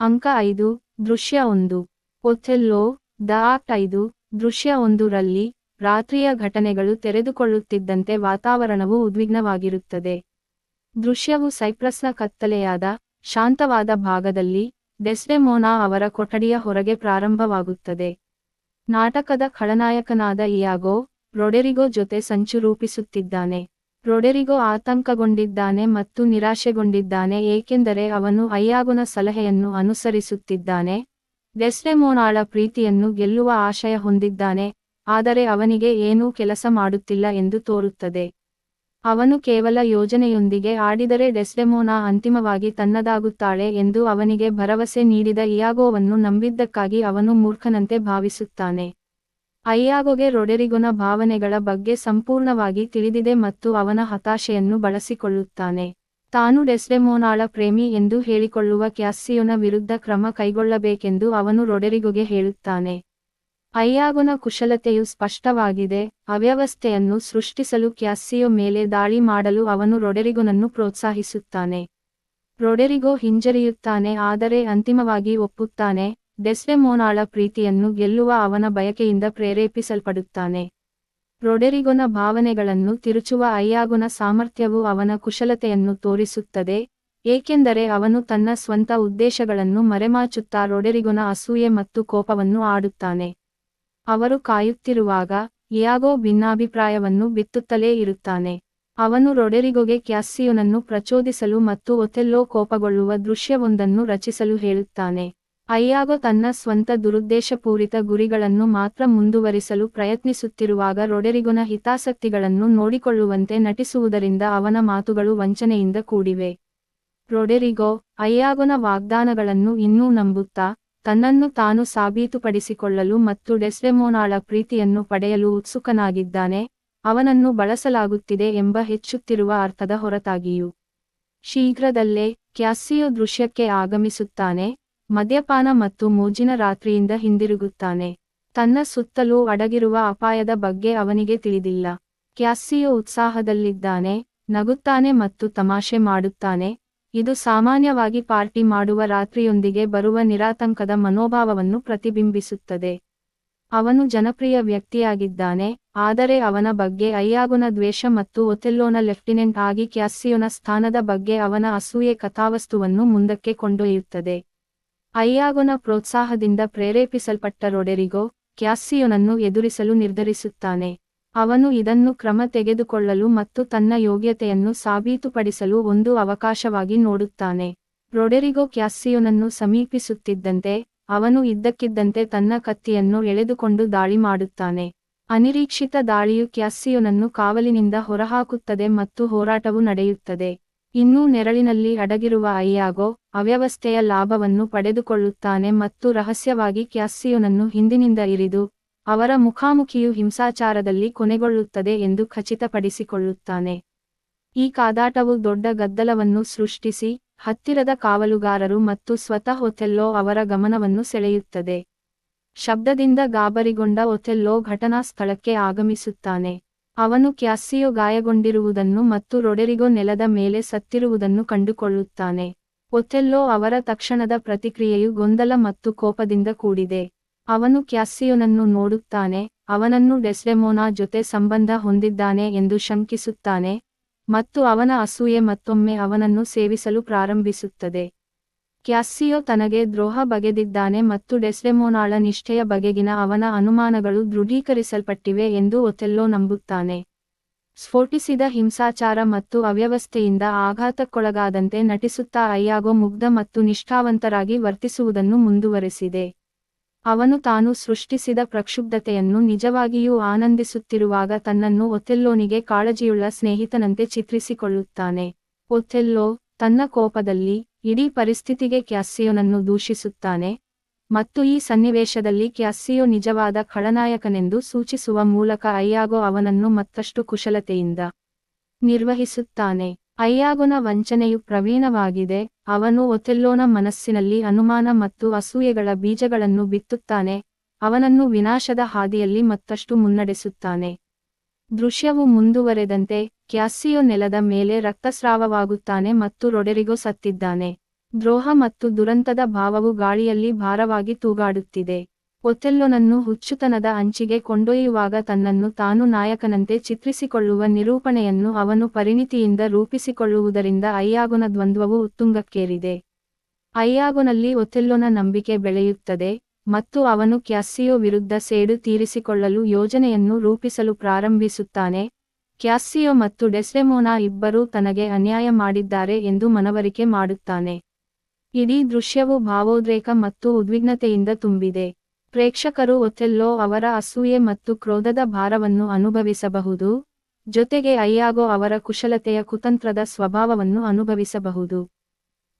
ಅಂಕ ಐದು, ದೃಶ್ಯ ಒಂದು. ಒಥೆಲ್ಲೋ, ದ ಆಕ್ಟ್ ಐದು, ದೃಶ್ಯ ಒಂದರಲ್ಲಿ ರಾತ್ರಿಯ ಘಟನೆಗಳು ತೆರೆದುಕೊಳ್ಳುತ್ತಿದ್ದಂತೆ ವಾತಾವರಣವು ಉದ್ವಿಗ್ನವಾಗಿರುತ್ತದೆ. ದೃಶ್ಯವು ಸೈಪ್ರಸ್ನ ಕತ್ತಲೆಯಾದ, ಶಾಂತವಾದ ಭಾಗದಲ್ಲಿ ಡೆಸ್ಡೆಮೋನಾ ಅವರ ಕೊಠಡಿಯ ಹೊರಗೆ ಪ್ರಾರಂಭವಾಗುತ್ತದೆ. ನಾಟಕದ ಖಳನಾಯಕನಾದ ಇಯಾಗೋ, ರೊಡೆರಿಗೋ ಜೊತೆ ಸಂಚು ರೂಪಿಸುತ್ತಿದ್ದಾನೆ. ರೊಡೆರಿಗೋ ಆತಂಕಗೊಂಡಿದ್ದಾನೆ ಮತ್ತು ನಿರಾಶೆಗೊಂಡಿದ್ದಾನೆ ಏಕೆಂದರೆ ಅವನು ಅಯ್ಯಾಗುನ ಸಲಹೆಯನ್ನು ಅನುಸರಿಸುತ್ತಿದ್ದಾನೆ. ಡೆಸ್ಡೆಮೋನಾಳ ಪ್ರೀತಿಯನ್ನು ಗೆಲ್ಲುವ ಆಶಯ ಹೊಂದಿದ್ದಾನೆ, ಆದರೆ ಅವನಿಗೆ ಏನೂ ಕೆಲಸ ಮಾಡುತ್ತಿಲ್ಲ ಎಂದು ತೋರುತ್ತದೆ. ಅವನು ಕೇವಲ ಯೋಜನೆಯೊಂದಿಗೆ ಆಡಿದರೆ ಡೆಸ್ಡೆಮೋನಾ ಅಂತಿಮವಾಗಿ ತನ್ನದಾಗುತ್ತಾಳೆ ಎಂದು ಅವನಿಗೆ ಭರವಸೆ ನೀಡಿದ ಇಯಾಗೋವನ್ನು ನಂಬಿದ್ದಕ್ಕಾಗಿ ಅವನು ಮೂರ್ಖನಂತೆ ಭಾವಿಸುತ್ತಾನೆ. ಅಯ್ಯಾಗೋಗೆ ರೊಡೆರಿಗೊನ ಭಾವನೆಗಳ ಬಗ್ಗೆ ಸಂಪೂರ್ಣವಾಗಿ ತಿಳಿದಿದೆ ಮತ್ತು ಅವನ ಹತಾಶೆಯನ್ನು ಬಳಸಿಕೊಳ್ಳುತ್ತಾನೆ. ತಾನು ಡೆಸ್ಡೆಮೋನಾಳ ಪ್ರೇಮಿ ಎಂದು ಹೇಳಿಕೊಳ್ಳುವ ಕ್ಯಾಸ್ಸಿಯೋನ ವಿರುದ್ಧ ಕ್ರಮ ಕೈಗೊಳ್ಳಬೇಕೆಂದು ಅವನು ರೊಡೆರಿಗೊಗೆ ಹೇಳುತ್ತಾನೆ. ಅಯ್ಯಾಗೊನ ಕುಶಲತೆಯು ಸ್ಪಷ್ಟವಾಗಿದೆ, ಅವ್ಯವಸ್ಥೆಯನ್ನು ಸೃಷ್ಟಿಸಲು ಕ್ಯಾಸ್ಸಿಯೋ ಮೇಲೆ ದಾಳಿ ಮಾಡಲು ಅವನು ರೊಡೆರಿಗೊನನ್ನು ಪ್ರೋತ್ಸಾಹಿಸುತ್ತಾನೆ. ರೊಡೆರಿಗೋ ಹಿಂಜರಿಯುತ್ತಾನೆ, ಆದರೆ ಅಂತಿಮವಾಗಿ ಒಪ್ಪುತ್ತಾನೆ ಡೆಸ್ಡೆಮೋನಾಳ ಪ್ರೀತಿಯನ್ನು ಗೆಲ್ಲುವ ಅವನ ಬಯಕೆಯಿಂದ ಪ್ರೇರೇಪಿಸಲ್ಪಡುತ್ತಾನೆ. ರೊಡೆರಿಗೊನ ಭಾವನೆಗಳನ್ನು ತಿರುಚುವ ಅಯ್ಯಾಗುನ ಸಾಮರ್ಥ್ಯವು ಅವನ ಕುಶಲತೆಯನ್ನು ತೋರಿಸುತ್ತದೆ, ಏಕೆಂದರೆ ಅವನು ತನ್ನ ಸ್ವಂತ ಉದ್ದೇಶಗಳನ್ನು ಮರೆಮಾಚುತ್ತಾ ರೊಡೆರಿಗೊನ ಅಸೂಯೆ ಮತ್ತು ಕೋಪವನ್ನು ಆಡುತ್ತಾನೆ. ಅವರು ಕಾಯುತ್ತಿರುವಾಗ, ಇಯಾಗೋ ಭಿನ್ನಾಭಿಪ್ರಾಯವನ್ನು ಬಿತ್ತುತ್ತಲೇ ಇರುತ್ತಾನೆ. ಅವನು ರೊಡೆರಿಗೊಗೆ ಕ್ಯಾಸ್ಸಿಯೋನನ್ನು ಪ್ರಚೋದಿಸಲು ಮತ್ತು ಒಥೆಲ್ಲೋ ಕೋಪಗೊಳ್ಳುವ ದೃಶ್ಯವೊಂದನ್ನು ರಚಿಸಲು ಹೇಳುತ್ತಾನೆ. ಅಯ್ಯಾಗೋ ತನ್ನ ಸ್ವಂತ ದುರುದ್ದೇಶಪೂರಿತ ಗುರಿಗಳನ್ನು ಮಾತ್ರ ಮುಂದುವರಿಸಲು ಪ್ರಯತ್ನಿಸುತ್ತಿರುವಾಗ ರೊಡೆರಿಗೊನ ಹಿತಾಸಕ್ತಿಗಳನ್ನು ನೋಡಿಕೊಳ್ಳುವಂತೆ ನಟಿಸುವುದರಿಂದ ಅವನ ಮಾತುಗಳು ವಂಚನೆಯಿಂದ ಕೂಡಿವೆ. ರೊಡೆರಿಗೋ, ಅಯ್ಯಾಗೊನ ವಾಗ್ದಾನಗಳನ್ನು ಇನ್ನೂ ನಂಬುತ್ತಾ, ತನ್ನನ್ನು ತಾನು ಸಾಬೀತುಪಡಿಸಿಕೊಳ್ಳಲು ಮತ್ತು ಡೆಸ್ಡೆಮೋನಾಳ ಪ್ರೀತಿಯನ್ನು ಪಡೆಯಲು ಉತ್ಸುಕನಾಗಿದ್ದಾನೆ, ಅವನನ್ನು ಬಳಸಲಾಗುತ್ತಿದೆ ಎಂಬ ಹೆಚ್ಚುತ್ತಿರುವ ಅರ್ಥದ ಹೊರತಾಗಿಯೂ. ಶೀಘ್ರದಲ್ಲೇ, ಕ್ಯಾಸ್ಸಿಯೋ ದೃಶ್ಯಕ್ಕೆ ಆಗಮಿಸುತ್ತಾನೆ ಮದ್ಯಪಾನ ಮತ್ತು ಮೋಜಿನ ರಾತ್ರಿಯಿಂದ ಹಿಂದಿರುಗುತ್ತಾನೆ. ತನ್ನ ಸುತ್ತಲೂ ಅಡಗಿರುವ ಅಪಾಯದ ಬಗ್ಗೆ ಅವನಿಗೆ ತಿಳಿದಿಲ್ಲ. ಕ್ಯಾಸ್ಸಿಯೋ ಉತ್ಸಾಹದಲ್ಲಿದ್ದಾನೆ, ನಗುತ್ತಾನೆ ಮತ್ತು ತಮಾಷೆ ಮಾಡುತ್ತಾನೆ. ಇದು ಸಾಮಾನ್ಯವಾಗಿ ಪಾರ್ಟಿ ಮಾಡುವ ರಾತ್ರಿಯೊಂದಿಗೆ ಬರುವ ನಿರಾತಂಕದ ಮನೋಭಾವವನ್ನು ಪ್ರತಿಬಿಂಬಿಸುತ್ತದೆ. ಅವನು ಜನಪ್ರಿಯ ವ್ಯಕ್ತಿಯಾಗಿದ್ದಾನೆ, ಆದರೆ ಅವನ ಬಗ್ಗೆ ಅಯ್ಯಾಗುನ ದ್ವೇಷ ಮತ್ತು ಒಥೆಲ್ಲೋನ ಲೆಫ್ಟಿನೆಂಟ್ ಆಗಿ ಕ್ಯಾಸ್ಸಿಯೋನ ಸ್ಥಾನದ ಬಗ್ಗೆ ಅವನ ಅಸೂಯೆ ಕಥಾವಸ್ತುವನ್ನು ಮುಂದಕ್ಕೆ ಕೊಂಡೊಯ್ಯುತ್ತದೆ. ಅಯ್ಯಾಗುನ ಪ್ರೋತ್ಸಾಹದಿಂದ ಪ್ರೇರೇಪಿಸಲ್ಪಟ್ಟ ರೊಡೆರಿಗೋ ಕ್ಯಾಸ್ಸಿಯೋನನ್ನು ಎದುರಿಸಲು ನಿರ್ಧರಿಸುತ್ತಾನೆ. ಅವನು ಇದನ್ನು ಕ್ರಮ ತೆಗೆದುಕೊಳ್ಳಲು ಮತ್ತು ತನ್ನ ಯೋಗ್ಯತೆಯನ್ನು ಸಾಬೀತುಪಡಿಸಲು ಒಂದು ಅವಕಾಶವಾಗಿ ನೋಡುತ್ತಾನೆ. ರೊಡೆರಿಗೋ ಕ್ಯಾಸ್ಸಿಯೊನನ್ನು ಸಮೀಪಿಸುತ್ತಿದ್ದಂತೆ, ಅವನು ಇದ್ದಕ್ಕಿದ್ದಂತೆ ತನ್ನ ಕತ್ತಿಯನ್ನು ಎಳೆದುಕೊಂಡು ದಾಳಿ ಮಾಡುತ್ತಾನೆ. ಅನಿರೀಕ್ಷಿತ ದಾಳಿಯು ಕ್ಯಾಸ್ಸಿಯೊನನ್ನು ಕಾವಲಿನಿಂದ ಹೊರಹಾಕುತ್ತದೆ ಮತ್ತು ಹೋರಾಟವು ನಡೆಯುತ್ತದೆ. ಇನ್ನೂ ನೆರಳಿನಲ್ಲಿ ಅಡಗಿರುವ ಅಯ್ಯಾಗೋ ಅವ್ಯವಸ್ಥೆಯ ಲಾಭವನ್ನು ಪಡೆದುಕೊಳ್ಳುತ್ತಾನೆ ಮತ್ತು ರಹಸ್ಯವಾಗಿ ಕ್ಯಾಸ್ಸಿಯೋನನ್ನು ಹಿಂದಿನಿಂದ ಇರಿದು, ಅವರ ಮುಖಾಮುಖಿಯು ಹಿಂಸಾಚಾರದಲ್ಲಿ ಕೊನೆಗೊಳ್ಳುತ್ತದೆ ಎಂದು ಖಚಿತಪಡಿಸಿಕೊಳ್ಳುತ್ತಾನೆ. ಈ ಕಾದಾಟವು ದೊಡ್ಡ ಗದ್ದಲವನ್ನು ಸೃಷ್ಟಿಸಿ, ಹತ್ತಿರದ ಕಾವಲುಗಾರರು ಮತ್ತು ಸ್ವತಃ ಒಥೆಲ್ಲೋ ಅವರ ಗಮನವನ್ನು ಸೆಳೆಯುತ್ತದೆ. ಶಬ್ದದಿಂದ ಗಾಬರಿಗೊಂಡ ಒಥೆಲ್ಲೋ ಘಟನಾ ಸ್ಥಳಕ್ಕೆ ಆಗಮಿಸುತ್ತಾನೆ. ಅವನು ಕ್ಯಾಸ್ಸಿಯೋ ಗಾಯಗೊಂಡಿರುವುದನ್ನು ಮತ್ತು ರೊಡೆರಿಗೋ ನೆಲದ ಮೇಲೆ ಸತ್ತಿರುವುದನ್ನು ಕಂಡುಕೊಳ್ಳುತ್ತಾನೆ. ಒಥೆಲ್ಲೋ ಅವರ ತಕ್ಷಣದ ಪ್ರತಿಕ್ರಿಯೆಯು ಗೊಂದಲ ಮತ್ತು ಕೋಪದಿಂದ ಕೂಡಿದೆ. ಅವನು ಕ್ಯಾಸಿಯೋನನ್ನು ನೋಡುತ್ತಾನೆ, ಅವನನ್ನು ಡೆಸ್ಡೆಮೋನಾ ಜೊತೆ ಸಂಬಂಧ ಹೊಂದಿದ್ದಾನೆ ಎಂದು ಶಂಕಿಸುತ್ತಾನೆ, ಮತ್ತು ಅವನ ಅಸೂಯೆ ಮತ್ತೊಮ್ಮೆ ಅವನನ್ನು ಸೇವಿಸಲು ಪ್ರಾರಂಭಿಸುತ್ತದೆ. ಕ್ಯಾಸ್ಸಿಯೋ ತನಗೆ ದ್ರೋಹ ಬಗೆದಿದ್ದಾನೆ ಮತ್ತು ಡೆಸ್ಡೆಮೋನಾಳ ನಿಷ್ಠೆಯ ಬಗೆಗಿನ ಅವನ ಅನುಮಾನಗಳು ದೃಢೀಕರಿಸಲ್ಪಟ್ಟಿವೆ ಎಂದು ಒಥೆಲ್ಲೋ ನಂಬುತ್ತಾನೆ. ಸ್ಫೋಟಿಸಿದ ಹಿಂಸಾಚಾರ ಮತ್ತು ಅವ್ಯವಸ್ಥೆಯಿಂದ ಆಘಾತಕ್ಕೊಳಗಾದಂತೆ ನಟಿಸುತ್ತಾ ಅಯ್ಯಾಗೋ ಮುಗ್ಧ ಮತ್ತು ನಿಷ್ಠಾವಂತರಾಗಿ ವರ್ತಿಸುವುದನ್ನು ಮುಂದುವರೆಸಿದೆ. ಅವನು ತಾನು ಸೃಷ್ಟಿಸಿದ ಪ್ರಕ್ಷುಬ್ಧತೆಯನ್ನು ನಿಜವಾಗಿಯೂ ಆನಂದಿಸುತ್ತಿರುವಾಗ ತನ್ನನ್ನು ಒಥೆಲ್ಲೋನಿಗೆ ಕಾಳಜಿಯುಳ್ಳ ಸ್ನೇಹಿತನಂತೆ ಚಿತ್ರಿಸಿಕೊಳ್ಳುತ್ತಾನೆ. ಒಥೆಲ್ಲೋ ತನ್ನ ಕೋಪದಲ್ಲಿ ಇಡೀ ಪರಿಸ್ಥಿತಿಗೆ ಕ್ಯಾಸ್ಸಿಯೋನನ್ನು ದೂಷಿಸುತ್ತಾನೆ. ಮತ್ತು ಈ ಸನ್ನಿವೇಶದಲ್ಲಿ ಕ್ಯಾಸ್ಸಿಯೋ ನಿಜವಾದ ಖಳನಾಯಕನೆಂದು ಸೂಚಿಸುವ ಮೂಲಕ ಅಯ್ಯಾಗೋ ಅವನನ್ನು ಮತ್ತಷ್ಟು ಕುಶಲತೆಯಿಂದ ನಿರ್ವಹಿಸುತ್ತಾನೆ. ಅಯ್ಯಾಗೊನ ವಂಚನೆಯು ಪ್ರವೀಣವಾಗಿದೆ, ಅವನು ಒಥೆಲ್ಲೋನ ಮನಸ್ಸಿನಲ್ಲಿ ಅನುಮಾನ ಮತ್ತು ಅಸೂಯೆಗಳ ಬೀಜಗಳನ್ನು ಬಿತ್ತುತ್ತಾನೆ, ಅವನನ್ನು ವಿನಾಶದ ಹಾದಿಯಲ್ಲಿ ಮತ್ತಷ್ಟು ಮುನ್ನಡೆಸುತ್ತಾನೆ. ದೃಶ್ಯವು ಮುಂದುವರೆದಂತೆ ಕ್ಯಾಸ್ಸಿಯೋ ನೆಲದ ಮೇಲೆ ರಕ್ತಸ್ರಾವವಾಗುತ್ತಾನೆ ಮತ್ತು ರೊಡೆರಿಗೋ ಸತ್ತಿದ್ದಾನೆ. ದ್ರೋಹ ಮತ್ತು ದುರಂತದ ಭಾವವು ಗಾಳಿಯಲ್ಲಿ ಭಾರವಾಗಿ ತೂಗಾಡುತ್ತಿದೆ. ಒಥೆಲ್ಲೊನನ್ನು ಹುಚ್ಚುತನದ ಅಂಚಿಗೆ ಕೊಂಡೊಯ್ಯುವಾಗ ತನ್ನನ್ನು ತಾನು ನಾಯಕನಂತೆ ಚಿತ್ರಿಸಿಕೊಳ್ಳುವ ನಿರೂಪಣೆಯನ್ನು ಅವನು ಪರಿಣಿತಿಯಿಂದ ರೂಪಿಸಿಕೊಳ್ಳುವುದರಿಂದ ಅಯ್ಯಾಗುನ ದ್ವಂದ್ವವು ಉತ್ತುಂಗಕ್ಕೇರಿದೆ. ಅಯ್ಯಾಗುನಲ್ಲಿ ಒಥೆಲ್ಲೊನ ನಂಬಿಕೆ ಬೆಳೆಯುತ್ತದೆ ಮತ್ತು ಅವನು ಕ್ಯಾಸ್ಸಿಯೋ ವಿರುದ್ಧ ಸೇಡು ತೀರಿಸಿಕೊಳ್ಳಲು ಯೋಜನೆಯನ್ನು ರೂಪಿಸಲು ಪ್ರಾರಂಭಿಸುತ್ತಾನೆ. ಕ್ಯಾಸ್ಸಿಯೋ ಮತ್ತು ಡೆಸ್ಡೆಮೋನಾ ಇಬ್ಬರೂ ತನಗೆ ಅನ್ಯಾಯ ಮಾಡಿದ್ದಾರೆ ಎಂದು ಮನವರಿಕೆ ಮಾಡುತ್ತಾನೆ. ಇಡೀ ದೃಶ್ಯವು ಭಾವೋದ್ರೇಕ ಮತ್ತು ಉದ್ವಿಗ್ನತೆಯಿಂದ ತುಂಬಿದೆ. ಪ್ರೇಕ್ಷಕರು ಒಥೆಲ್ಲೋ ಅವರ ಅಸೂಯೆ ಮತ್ತು ಕ್ರೋಧದ ಭಾರವನ್ನು ಅನುಭವಿಸಬಹುದು, ಜೊತೆಗೆ ಅಯ್ಯಾಗೋ ಅವರ ಕುಶಲತೆಯ ಕುತಂತ್ರದ ಸ್ವಭಾವವನ್ನು ಅನುಭವಿಸಬಹುದು.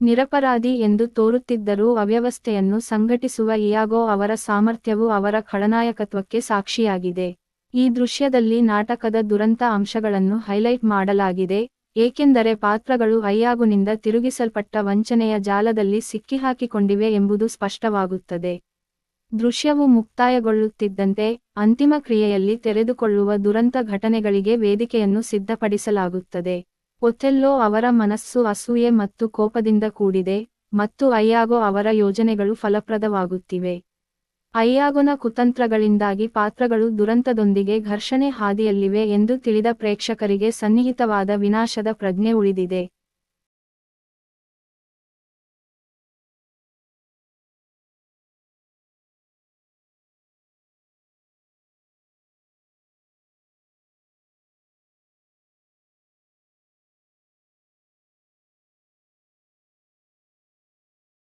ನಿರಪರಾಧಿ ಎಂದು ತೋರುತ್ತಿದ್ದರೂ ಅವ್ಯವಸ್ಥೆಯನ್ನು ಸಂಘಟಿಸುವ ಇಯಾಗೋ ಅವರ ಸಾಮರ್ಥ್ಯವು ಅವರ ಖಳನಾಯಕತ್ವಕ್ಕೆ ಸಾಕ್ಷಿಯಾಗಿದೆ. ಈ ದೃಶ್ಯದಲ್ಲಿ ನಾಟಕದ ದುರಂತ ಅಂಶಗಳನ್ನು ಹೈಲೈಟ್ ಮಾಡಲಾಗಿದೆ ಏಕೆಂದರೆ ಪಾತ್ರಗಳು ಅಯ್ಯಾಗುನಿಂದ ತಿರುಗಿಸಲ್ಪಟ್ಟ ವಂಚನೆಯ ಜಾಲದಲ್ಲಿ ಸಿಕ್ಕಿಹಾಕಿಕೊಂಡಿವೆ ಎಂಬುದು ಸ್ಪಷ್ಟವಾಗುತ್ತದೆ. ದೃಶ್ಯವು ಮುಕ್ತಾಯಗೊಳ್ಳುತ್ತಿದ್ದಂತೆ ಅಂತಿಮ ಕ್ರಿಯೆಯಲ್ಲಿ ತೆರೆದುಕೊಳ್ಳುವ ದುರಂತ ಘಟನೆಗಳಿಗೆ ವೇದಿಕೆಯನ್ನು ಸಿದ್ಧಪಡಿಸಲಾಗುತ್ತದೆ. ಒಥೆಲ್ಲೋ ಅವರ ಮನಸ್ಸು ಅಸೂಯೆ ಮತ್ತು ಕೋಪದಿಂದ ಕೂಡಿದೆ ಮತ್ತು ಅಯ್ಯಾಗೋ ಅವರ ಯೋಜನೆಗಳು ಫಲಪ್ರದವಾಗುತ್ತಿವೆ. ಅಯ್ಯಾಗೊನ ಕುತಂತ್ರಗಳಿಂದಾಗಿ ಪಾತ್ರಗಳು ದುರಂತದೊಂದಿಗೆ ಘರ್ಷಣೆ ಹಾದಿಯಲ್ಲಿವೆ ಎಂದು ತಿಳಿದ ಪ್ರೇಕ್ಷಕರಿಗೆ ಸನ್ನಿಹಿತವಾದ ವಿನಾಶದ ಪ್ರಜ್ಞೆ ಉಳಿದಿದೆ.